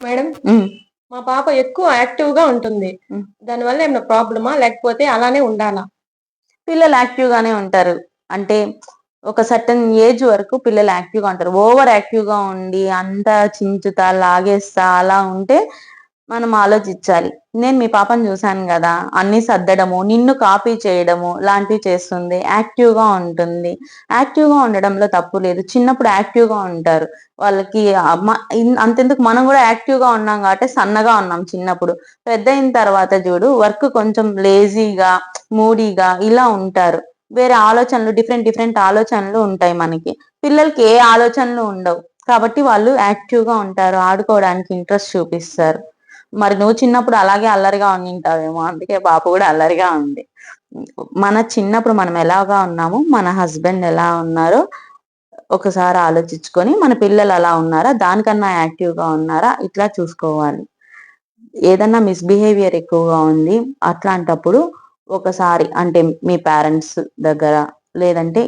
Madam. మా పాప ఎక్కువ యాక్టివ్గా ఉంటుంది. దానివల్ల ఏమైనా ప్రాబ్లమా? లేకపోతే అలానే ఉండాలా? పిల్లలు యాక్టివ్ గానే ఉంటారు. అంటే ఒక సర్టన్ ఏజ్ వరకు పిల్లలు యాక్టివ్గా ఉంటారు. ఓవర్ యాక్టివ్గా ఉండి అంతా చించుతా లాగేస్తా అలా ఉంటే మనం ఆలోచించాలి. నేను మీ పాపను చూశాను కదా అన్ని సర్దడము నిన్ను కాపీ చేయడము లాంటివి చేస్తుంది. యాక్టివ్గా ఉంటుంది. యాక్టివ్గా ఉండడంలో తప్పు లేదు. చిన్నప్పుడు యాక్టివ్గా ఉంటారు. వాళ్ళకి అంతెందుకు మనం కూడా యాక్టివ్గా ఉన్నాం కాబట్టి సన్నగా ఉన్నాం చిన్నప్పుడు. పెద్ద అయిన తర్వాత చూడు వర్క్ కొంచెం లేజీగా మూడీగా ఇలా ఉంటారు. వేరే ఆలోచనలు డిఫరెంట్ డిఫరెంట్ ఆలోచనలు ఉంటాయి మనకి. పిల్లలకి ఏ ఆలోచనలు ఉండవు. కాబట్టి వాళ్ళు యాక్టివ్గా ఉంటారు. ఆడుకోవడానికి ఇంట్రెస్ట్ చూపిస్తారు. మరి నువ్వు చిన్నప్పుడు అలాగే అల్లరిగా ఉండింటావేమో. అందుకే పాప కూడా అల్లరిగా ఉంది. మన చిన్నప్పుడు మనం ఎలాగా ఉన్నామో మన హస్బెండ్ ఎలా ఉన్నారో ఒకసారి ఆలోచించుకొని మన పిల్లలు అలా ఉన్నారా దానికన్నా యాక్టివ్గా ఉన్నారా ఇట్లా చూసుకోవాలి. ఏదన్నా మిస్బిహేవియర్ ఎక్కువగా ఉంది అట్లాంటప్పుడు ఒకసారి అంటే మీ పేరెంట్స్ దగ్గర లేదంటే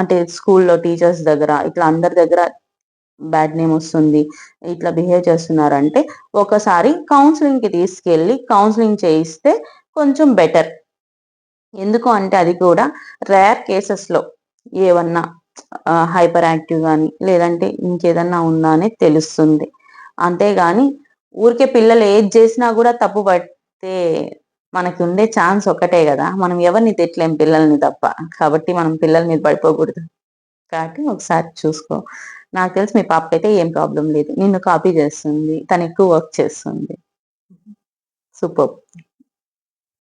అంటే స్కూల్లో టీచర్స్ దగ్గర ఇట్లా అందరి దగ్గర బ్యాడ్ నేమ్ వస్తుంది. ఇట్లా బిహేవ్ చేస్తున్నారంటే ఒకసారి కౌన్సిలింగ్కి తీసుకెళ్ళి కౌన్సిలింగ్ చేయిస్తే కొంచెం బెటర్ ఎందుకు అంటే అది కూడా రేర్ కేసెస్లో ఏమన్నా హైపర్ యాక్టివ్ కానీ లేదంటే ఇంకేదన్నా ఉందా అని తెలుస్తుంది. అంతేగాని ఊరికే పిల్లలు ఏది చేసినా కూడా తప్పు పడితే మనకి ఉండే ఛాన్స్ ఒకటే కదా. మనం ఎవరిని తిట్టలేం పిల్లల్ని తప్ప. కాబట్టి మనం పిల్లల మీద పడిపోకూడదు. కాబట్టి ఒకసారి చూసుకో. నాకు తెలిసి మీ పాప అయితే ఏం ప్రాబ్లం లేదు. నిన్ను కాపీ చేస్తుంది. తను ఎక్కువ వర్క్ చేస్తుంది. సూపర్.